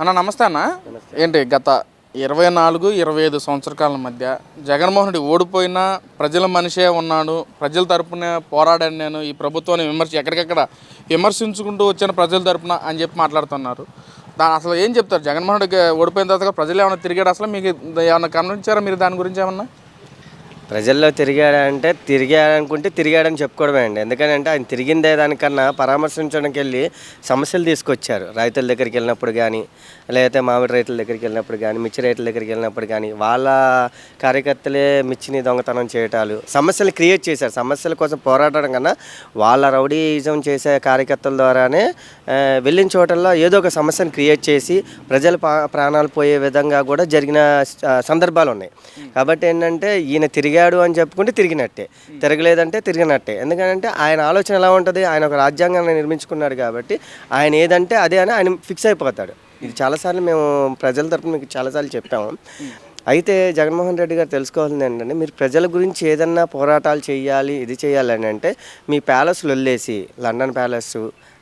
అన్న నమస్తే అన్న. ఏంటి గత ఇరవై నాలుగు ఇరవై ఐదు సంవత్సరాల కాలం మధ్య జగన్మోహన్ రెడ్డి ఓడిపోయినా ప్రజల మనిషే ఉన్నాడు. ప్రజల తరపున పోరాడాను నేను. ఈ ప్రభుత్వాన్ని విమర్శ ఎక్కడికెక్కడ విమర్శించుకుంటూ వచ్చిన ప్రజల తరపున అని చెప్పి మాట్లాడుతున్నారు. దాని అసలు ఏం చెప్తారు? జగన్మోహన్ రెడ్డి ఓడిపోయిన తర్వాత ప్రజలు ఏమైనా తిరిగాడు అసలు మీకు ఏమైనా గమనించారా? మీరు దాని గురించి ఏమన్నా? ప్రజల్లో తిరిగాడంటే తిరిగాడనుకుంటే తిరిగాడని చెప్పుకోవడమే అండి. ఎందుకంటే ఆయన తిరిగిందే దానికన్నా పరామర్శించడానికి వెళ్ళి సమస్యలు తీసుకొచ్చారు. రైతుల దగ్గరికి వెళ్ళినప్పుడు కానీ లేకపోతే మామిడి రైతుల దగ్గరికి వెళ్ళినప్పుడు కానీ మిర్చి రైతుల దగ్గరికి వెళ్ళినప్పుడు కానీ వాళ్ళ కార్యకర్తలే మిర్చిని దొంగతనం చేయటాలు సమస్యలు క్రియేట్ చేశారు. సమస్యల కోసం పోరాడడం కన్నా వాళ్ళ రౌడీజం చేసే కార్యకర్తల ద్వారానే వెళ్ళిన చోటల్లో ఏదో ఒక సమస్యను క్రియేట్ చేసి ప్రజల పా- ప్రాణాలు పోయే విధంగా కూడా జరిగిన సందర్భాలు ఉన్నాయి కాబట్టి ఏంటంటే ఈయన తిరిగి తిరిగాడు అని చెప్పుకుంటే తిరిగినట్టే. తిరగలేదంటే తిరిగినట్టే. ఎందుకంటే ఆయన ఆలోచన ఎలా ఉంటుంది? ఆయన ఒక రాజ్యాంగాన్ని నిర్మించుకున్నాడు కాబట్టి ఆయన ఏదంటే అదే అని ఆయన ఫిక్స్ అయిపోతాడు. ఇది చాలాసార్లు మేము ప్రజల తరపున మీకు చాలాసార్లు చెప్పాము. అయితే జగన్మోహన్ రెడ్డి గారు తెలుసుకోవాల్సింది ఏంటంటే మీరు ప్రజల గురించి ఏదన్నా పోరాటాలు చేయాలి ఇది చేయాలి అని అంటే మీ ప్యాలెస్లు వదిలేసి లండన్ ప్యాలెస్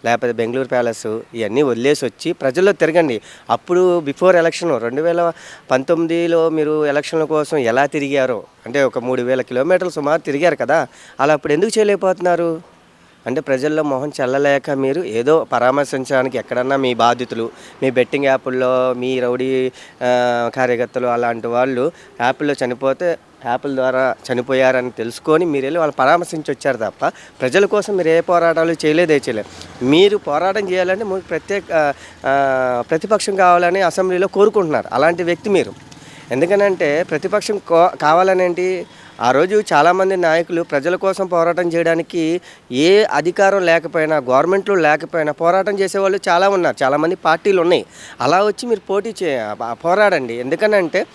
లేకపోతే బెంగళూరు ప్యాలెస్ ఇవన్నీ వదిలేసి వచ్చి ప్రజల్లో తిరగండి. అప్పుడు బిఫోర్ ఎలక్షన్ రెండు వేల పంతొమ్మిదిలో మీరు ఎలక్షన్ల కోసం ఎలా తిరిగారో అంటే ఒక మూడు వేల కిలోమీటర్లు సుమారు తిరిగారు కదా అలా అప్పుడు ఎందుకు చేయలేకపోతున్నారు? అంటే ప్రజల్లో మొహం చెల్లలేక మీరు ఏదో పరామర్శించడానికి ఎక్కడన్నా మీ బాధితులు మీ బెట్టింగ్ యాప్ల్లో మీ రౌడీ కార్యకర్తలు అలాంటి వాళ్ళు యాప్ల్లో చనిపోతే యాప్ల ద్వారా చనిపోయారని తెలుసుకొని మీరు వెళ్ళి వాళ్ళు పరామర్శించి వచ్చారు తప్ప ప్రజల కోసం మీరు ఏ పోరాటాలు చేయలేదే చేయలేదు మీరు పోరాటం చేయాలంటే మీకు ప్రత్యేక ప్రతిపక్షం కావాలని అసెంబ్లీలో కోరుకుంటున్నారు అలాంటి వ్యక్తి మీరు. ఎందుకనంటే ప్రతిపక్షం కో కావాలనేంటి? ఆ రోజు చాలామంది నాయకులు ప్రజల కోసం పోరాటం చేయడానికి ఏ అధికారం లేకపోయినా గవర్నమెంట్లో లేకపోయినా పోరాటం చేసేవాళ్ళు చాలా ఉన్నారు. చాలామంది పార్టీలు ఉన్నాయి. అలా వచ్చి మీరు పోటీ చే పోరాడండి. ఎందుకనంటే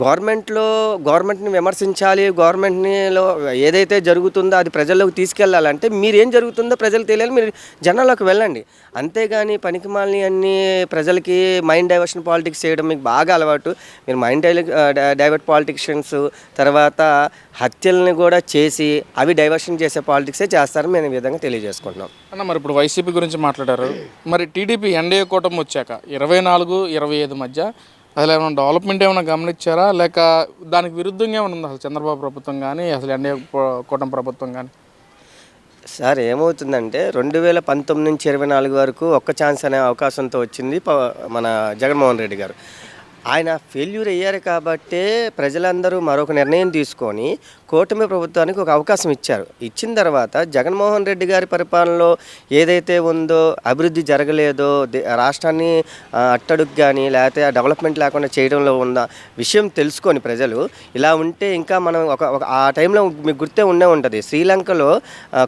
గవర్నమెంట్లో గవర్నమెంట్ని విమర్శించాలి గవర్నమెంట్నిలో ఏదైతే జరుగుతుందో అది ప్రజల్లోకి తీసుకెళ్ళాలంటే మీరేం జరుగుతుందో ప్రజలకు తెలియాలి మీరు జనాల్లోకి వెళ్ళండి. అంతేగాని పనికిమాలని అన్ని ప్రజలకి మైండ్ డైవర్షన్ పాలిటిక్స్ చేయడం మీకు బాగా అలవాటు. మీరు మైండ్ డైవర్ట్ పాలిటిషియన్స్ తర్వాత హత్యల్ని కూడా చేసి అవి డైవర్షన్ చేసే పాలిటిక్సే చేస్తారని మేము ఈ విధంగా తెలియజేసుకుంటున్నాం. అన్న మరి ఇప్పుడు వైసీపీ గురించి మాట్లాడారు. మరి టీడీపీ ఎన్డీఏ కూటమి వచ్చాక ఇరవై నాలుగు ఇరవై ఐదు మధ్య అసలు ఏమైనా డెవలప్మెంట్ ఏమైనా గమనించారా? లేక దానికి విరుద్ధంగా ఏమైనా ఉందా అసలు చంద్రబాబు ప్రభుత్వం కానీ అసలు ఎన్డీఏ కూటమి ప్రభుత్వం కానీ సార్ ఏమవుతుందంటే రెండు వేల పంతొమ్మిది నుంచి ఇరవై నాలుగు వరకు ఒక్క ఛాన్స్ అనే అవకాశంతో వచ్చింది ప- మన జగన్మోహన్ రెడ్డి గారు. ఆయన ఫెయిల్యూర్ అయ్యారు కాబట్టే ప్రజలందరూ మరొక నిర్ణయం తీసుకొని కూటమి ప్రభుత్వానికి ఒక అవకాశం ఇచ్చారు. ఇచ్చిన తర్వాత జగన్మోహన్ రెడ్డి గారి పరిపాలనలో ఏదైతే ఉందో అభివృద్ధి జరగలేదో రాష్ట్రాన్ని అట్టడుగు కానీ లేకపోతే డెవలప్మెంట్ లేకుండా చేయడంలో ఉన్న విషయం తెలుసుకొని ప్రజలు ఇలా ఉంటే ఇంకా మనం ఒక ఒక ఆ టైంలో మీకు గుర్తే ఉండే ఉంటుంది. శ్రీలంకలో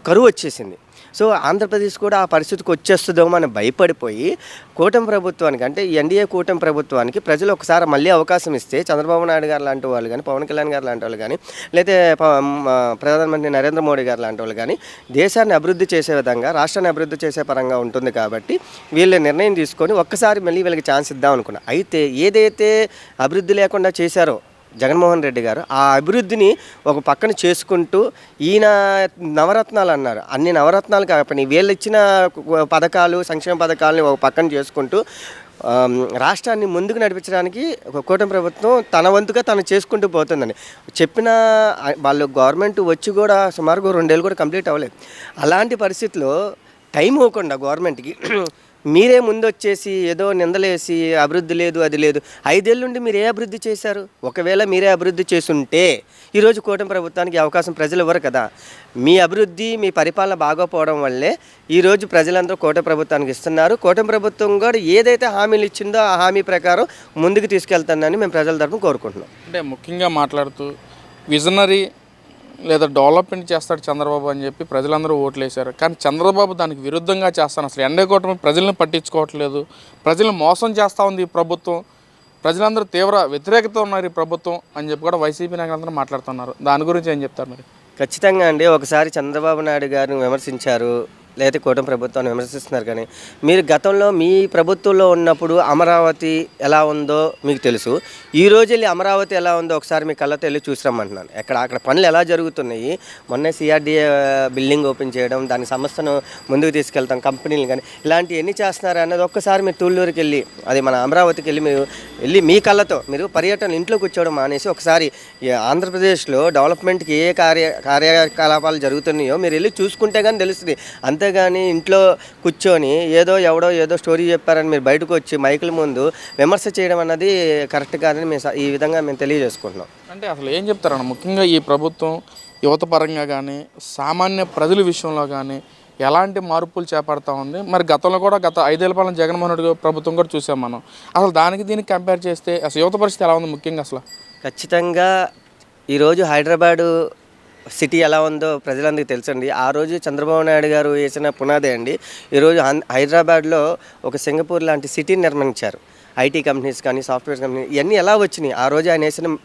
కరువు వచ్చేసింది. సో ఆంధ్రప్రదేశ్ కూడా ఆ పరిస్థితికి వచ్చేస్తుందేమో అని భయపడిపోయి కూటమి ప్రభుత్వానికి అంటే ఎన్డీఏ కూటమి ప్రభుత్వానికి ప్రజలు ఒకసారి మళ్ళీ అవకాశం ఇస్తే చంద్రబాబు నాయుడు గారు లాంటి వాళ్ళు కానీ పవన్ కళ్యాణ్ గారు లాంటి వాళ్ళు కానీ లేకపోతే ప- ప్రధానమంత్రి నరేంద్ర మోడీ గారు లాంటి వాళ్ళు కానీ దేశాన్ని అభివృద్ధి చేసే విధంగా రాష్ట్రాన్ని అభివృద్ధి చేసే పరంగా ఉంటుంది కాబట్టి వీళ్ళు నిర్ణయం తీసుకొని ఒక్కసారి మళ్ళీ వీళ్ళకి ఛాన్స్ ఇద్దాం అనుకున్నా. అయితే ఏదైతే అభివృద్ధి లేకుండా చేశారో జగన్మోహన్ రెడ్డి గారు ఆ అభివృద్ధిని ఒక పక్కన చేసుకుంటూ ఈయన నవరత్నాలు అన్నారు. అన్ని నవరత్నాలు కాకపోయి వీళ్ళు ఇచ్చిన పథకాలు సంక్షేమ పథకాలని ఒక పక్కన చేసుకుంటూ రాష్ట్రాన్ని ముందుకు నడిపించడానికి ఒక కూటమి ప్రభుత్వం తన వంతుగా తను చేసుకుంటూ పోతుందని. చెప్పిన వాళ్ళు గవర్నమెంట్ వచ్చి కూడా సుమారుగా రెండేళ్ళు కూడా కంప్లీట్ అవ్వలేదు. అలాంటి పరిస్థితిలో టైం ఇవ్వకుండా గవర్నమెంట్కి మీరే ముందు వచ్చేసి ఏదో నిందలేసి అభివృద్ధి లేదు అది లేదు. ఐదేళ్ళుండి మీరు ఏ అభివృద్ధి చేశారు? ఒకవేళ మీరే అభివృద్ధి చేసుంటే ఈరోజు కూటమి ప్రభుత్వానికి అవకాశం ప్రజలు ఇవ్వరు కదా. మీ అభివృద్ధి మీ పరిపాలన బాగోపోవడం వల్లే ఈరోజు ప్రజలందరూ కూటమి ప్రభుత్వానికి ఇస్తున్నారు. కూటమి ప్రభుత్వం కూడా ఏదైతే హామీలు ఇచ్చిందో ఆ హామీ ప్రకారం ముందుకు తీసుకెళ్తానని మేము ప్రజల తరఫున కోరుకుంటున్నాం. అంటే ముఖ్యంగా మాట్లాడుతూ విజనరీ లేదా డెవలప్మెంట్ చేస్తాడు చంద్రబాబు అని చెప్పి ప్రజలందరూ ఓట్లు వేశారు కానీ చంద్రబాబు దానికి విరుద్ధంగా చేస్తాను. అసలు ఎండే కూటమి ప్రజల్ని పట్టించుకోవట్లేదు. ప్రజలు మోసం చేస్తూ ఉంది ఈ ప్రభుత్వం. ప్రజలందరూ తీవ్ర వ్యతిరేకత ఉన్నారు ఈ ప్రభుత్వం అని చెప్పి కూడా వైసీపీ నాయకులందరూ మాట్లాడుతున్నారు. దాని గురించి ఏం చెప్తారు మరి? ఖచ్చితంగా అండి. ఒకసారి చంద్రబాబు నాయుడు గారిని విమర్శించారు. లేకపోతే కూటమి ప్రభుత్వాన్ని విమర్శిస్తున్నారు కానీ మీరు గతంలో మీ ప్రభుత్వంలో ఉన్నప్పుడు అమరావతి ఎలా ఉందో మీకు తెలుసు. ఈ రోజు వెళ్ళి అమరావతి ఎలా ఉందో ఒకసారి మీ కళ్ళతో వెళ్ళి చూసి రమ్మంటున్నాను. ఎక్కడ అక్కడ పనులు ఎలా జరుగుతున్నాయి? మొన్న సిఆర్డీఏ బిల్డింగ్ ఓపెన్ చేయడం దాని సంస్థను ముందుకు తీసుకెళ్తాం కంపెనీలు కానీ ఇలాంటివి ఎన్ని చేస్తున్నారు అన్నది ఒక్కసారి మీరు తూళ్ళూరుకి వెళ్ళి అది మన అమరావతికి వెళ్ళి మీరు వెళ్ళి మీ కళ్ళతో మీరు పర్యటన ఇంట్లో కూర్చోవడం మానేసి ఒకసారి ఆంధ్రప్రదేశ్లో డెవలప్మెంట్కి ఏ కార్య కార్యకలాపాలు జరుగుతున్నాయో మీరు వెళ్ళి చూసుకుంటే కానీ తెలుస్తుంది. అంతే అంతేగాని ఇంట్లో కూర్చొని ఏదో ఎవడో ఏదో స్టోరీ చెప్పారని మీరు బయటకు వచ్చి మైకుల ముందు విమర్శ చేయడం అన్నది కరెక్ట్ కాదని మేము ఈ విధంగా మేము తెలియజేసుకుంటున్నాం. అంటే అసలు ఏం చెప్తారన్న? ముఖ్యంగా ఈ ప్రభుత్వం యువత పరంగా కానీ సామాన్య ప్రజల విషయంలో కానీ ఎలాంటి మార్పులు చేపడతా ఉంది? మరి గతంలో కూడా గత ఐదేళ్ళ పాలన జగన్మోహన్ రెడ్డి ప్రభుత్వం కూడా చూసాం మనం. అసలు దానికి దీనికి కంపేర్ చేస్తే అసలు యువత పరిస్థితి ఎలా ఉంది ముఖ్యంగా అసలు? ఖచ్చితంగా ఈరోజు హైదరాబాదు సిటీ ఎలా ఉందో ప్రజలందరికీ తెలుసండి. ఆ రోజు చంద్రబాబు నాయుడు గారు వేసిన పునాదే అండి. ఈరోజు హన్- హైదరాబాద్లో ఒక సింగపూర్ లాంటి సిటీని నిర్మించారు. ఐటీ కంపెనీస్ కానీ సాఫ్ట్వేర్ కంపెనీ ఇవన్నీ ఎలా వచ్చినాయి? ఆ రోజు ఆయన వేసిన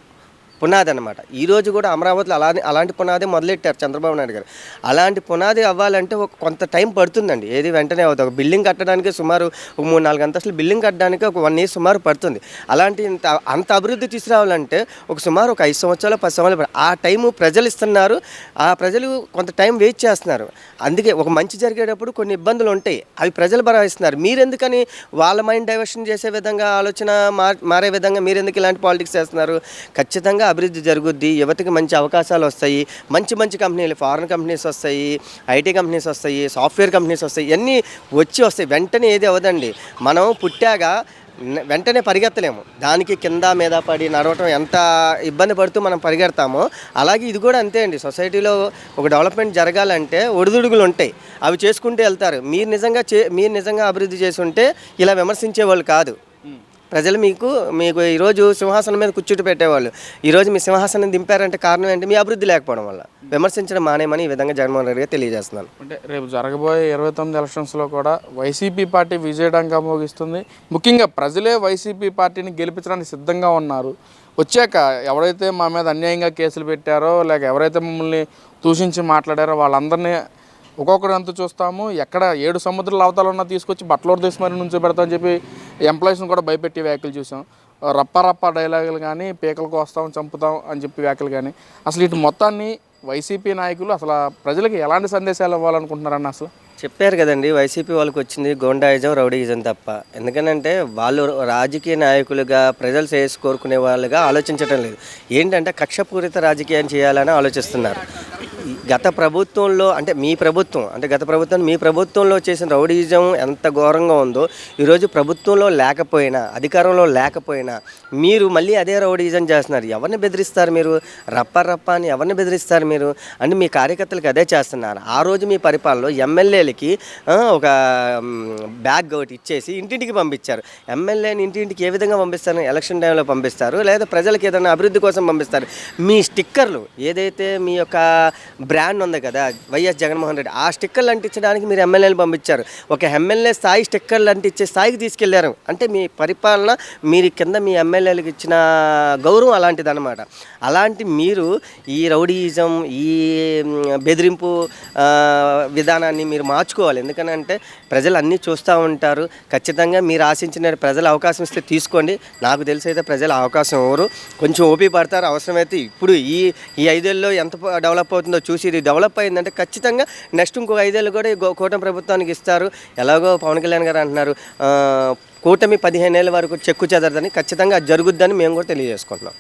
పునాది అనమాట ఈరోజు కూడా అమరావతిలో అలానే అలాంటి పునాది మొదలెట్టారు చంద్రబాబు నాయుడు గారు. అలాంటి పునాది అవ్వాలంటే ఒక కొంత టైం పడుతుందండి. ఏది వెంటనే అవుతుంది. ఒక బిల్డింగ్ కట్టడానికి సుమారు ఒక మూడు నాలుగు అంతస్తులు బిల్డింగ్ కట్టడానికి ఒక వన్ ఇయర్ సుమారు పడుతుంది. అలాంటి ఇంత అంత అభివృద్ధి తీసుకురావాలంటే ఒక సుమారు ఒక ఐదు సంవత్సరాలు పది సంవత్సరాలు ఆ టైము ప్రజలు ఇస్తున్నారు. ఆ ప్రజలు కొంత టైం వెయిట్ చేస్తున్నారు. అందుకే ఒక మంచి జరిగేటప్పుడు కొన్ని ఇబ్బందులు ఉంటాయి. అవి ప్రజలు భరాయిస్తున్నారు మీరెందుకని వాళ్ళ మైండ్ డైవర్షన్ చేసే విధంగా ఆలోచన మారే విధంగా మీరెందుకు ఇలాంటి పాలిటిక్స్ చేస్తున్నారు? ఖచ్చితంగా అభివృద్ధి జరుగుద్ది యువతకి మంచి అవకాశాలు వస్తాయి మంచి మంచి కంపెనీలు ఫారెన్ కంపెనీస్ వస్తాయి ఐటీ కంపెనీస్ వస్తాయి సాఫ్ట్వేర్ కంపెనీస్ వస్తాయి ఇవన్నీ వచ్చి వస్తాయి. వెంటనే ఏది అవ్వదండి. మనం పుట్టాక వెంటనే పరిగెత్తలేము. దానికి కింద మీద పడి నడవటం ఎంత ఇబ్బంది పడుతూ మనం పరిగెడతామో అలాగే ఇది కూడా అంతే అండి. సొసైటీలో ఒక డెవలప్మెంట్ జరగాలంటే ఒడిదుడుగులు ఉంటాయి. అవి చేసుకుంటూ వెళ్తారు. మీరు నిజంగా చే మీరు నిజంగా అభివృద్ధి చేసి ఉంటే ఇలా విమర్శించే వాళ్ళు కాదు. ప్రజలు మీకు మీకు ఈరోజు సింహాసనం మీద కూర్చుంటూ పెట్టేవాళ్ళు. ఈరోజు మీ సింహాసనం దింపారంటే కారణం ఏంటి? మీ అభివృద్ధి లేకపోవడం వల్ల. విమర్శించడం మానేమని ఈ విధంగా జగన్మోహన్ రెడ్డి గారు తెలియజేస్తున్నాను అంటే రేపు జరగబోయే ఇరవై తొమ్మిది ఎలక్షన్స్లో కూడా వైసీపీ పార్టీ విజయడంగా మోగిస్తుంది. ముఖ్యంగా ప్రజలే వైసీపీ పార్టీని గెలిపించడానికి సిద్ధంగా ఉన్నారు. వచ్చాక ఎవరైతే మా మీద అన్యాయంగా కేసులు పెట్టారో లేక ఎవరైతే మమ్మల్ని దూషించి మాట్లాడారో వాళ్ళందరినీ ఒక్కొక్కరు అంత చూస్తాము ఎక్కడ ఏడు సముద్రాల అవతలన్నా తీసుకొచ్చి బట్టలోడు తీసి మరి నుంచి పెడతామని చెప్పి ఎంప్లాయీస్ని కూడా భయపెట్టి వ్యాఖ్యలు చూసాం. రప్ప రప్ప డైలాగులు కానీ పీకలకు వస్తాం చంపుతాం అని చెప్పి వ్యాఖ్యలు కానీ అసలు ఇటు మొత్తాన్ని వైసీపీ నాయకులు అసలు ప్రజలకు ఎలాంటి సందేశాలు ఇవ్వాలనుకుంటున్నారన్న అసలు? చెప్పారు కదండి వైసీపీ వాళ్ళకి వచ్చింది గోండాయిజం రౌడీయిజం తప్ప. ఎందుకనంటే వాళ్ళు రాజకీయ నాయకులుగా ప్రజలు చేసి కోరుకునే వాళ్ళుగా ఆలోచించడం లేదు. ఏంటంటే కక్షపూరిత రాజకీయం చేయాలని ఆలోచిస్తున్నారు. గత ప్రభుత్వంలో అంటే మీ ప్రభుత్వం అంటే గత ప్రభుత్వం మీ ప్రభుత్వంలో చేసిన రౌడీజం ఎంత ఘోరంగా ఉందో ఈరోజు ప్రభుత్వంలో లేకపోయినా అధికారంలో లేకపోయినా మీరు మళ్ళీ అదే రౌడీజం చేస్తున్నారు. ఎవరిని బెదిరిస్తారు మీరు? రప్ప రప్ప అని ఎవరిని బెదిరిస్తారు మీరు? అంటే మీ కార్యకర్తలకు అదే చేస్తున్నారు. ఆ రోజు మీ పరిపాలనలో ఎమ్మెల్యేలకి ఒక బ్యాగ్ ఒకటి ఇచ్చేసి ఇంటింటికి పంపించారు ఎమ్మెల్యేని ఇంటింటికి ఏ విధంగా పంపిస్తారు? ఎలక్షన్ టైంలో పంపిస్తారు? లేదా ప్రజలకు ఏదైనా అభివృద్ధి కోసం పంపిస్తారు? మీ స్టిక్కర్లు ఏదైతే మీ యొక్క బ్రాండ్ ఉంది కదా వైఎస్ జగన్మోహన్ రెడ్డి ఆ స్టిక్కర్లు అంటించడానికి మీరు ఎమ్మెల్యేలు పంపించారు. ఒక ఎమ్మెల్యే స్థాయి స్టిక్కర్లు అంటించే స్థాయికి తీసుకెళ్ళారు. అంటే మీ పరిపాలన మీరు కింద మీ ఎమ్మెల్యేలకు ఇచ్చిన గౌరవం అలాంటిదన్నమాట. అలాంటి మీరు ఈ రౌడీయిజం ఈ బెదిరింపు విధానాన్ని మీరు మార్చుకోవాలి ఎందుకనంటే ప్రజలు అన్నీ చూస్తూ ఉంటారు. ఖచ్చితంగా మీరు ఆశించిన ప్రజలు అవకాశం ఇస్తే తీసుకోండి. నాకు తెలిసి అయితే ప్రజలు అవకాశం ఎవరు? కొంచెం ఓపి పడతారు. అవసరమైతే ఇప్పుడు ఈ ఈ ఐదేళ్ళలో ఎంత డెవలప్ అవుతుందో చూసి ఇది డెవలప్ అయిందంటే ఖచ్చితంగా నెక్స్ట్ ఇంకో ఐదేళ్ళు కూడా ఈ గో- కూటమి ప్రభుత్వానికి ఇస్తారు. ఎలాగో పవన్ కళ్యాణ్ గారు అంటున్నారు. కూటమి పదిహేను ఏళ్ళ వరకు చెక్కు చెదరదని ఖచ్చితంగా అది జరుగుద్దని మేము కూడా తెలియజేసుకుంటున్నాం.